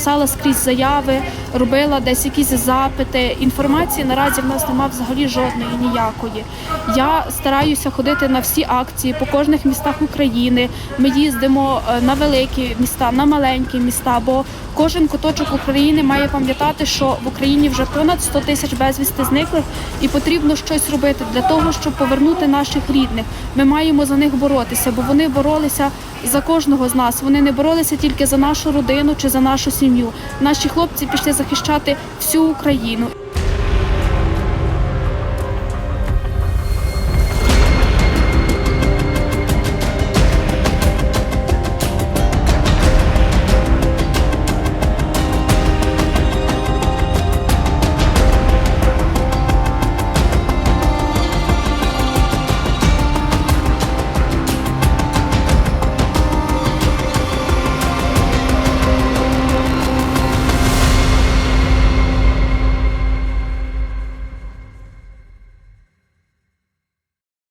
Писала скрізь заяви, робила десь якісь запити. Інформації наразі в нас немає взагалі жодної ніякої. Я стараюся ходити на всі акції по кожних містах України. Ми їздимо е, на великі міста, на маленькі міста. Бо кожен куточок України має пам'ятати, що в Україні вже понад 100 тисяч безвісти зниклих, і потрібно щось робити для того, щоб повернути наших рідних. Ми маємо за них боротися, бо вони боролися за кожного з нас. Вони не боролися тільки за нашу родину чи за нашу сім'ю. Наші хлопці пішли захищати всю Україну.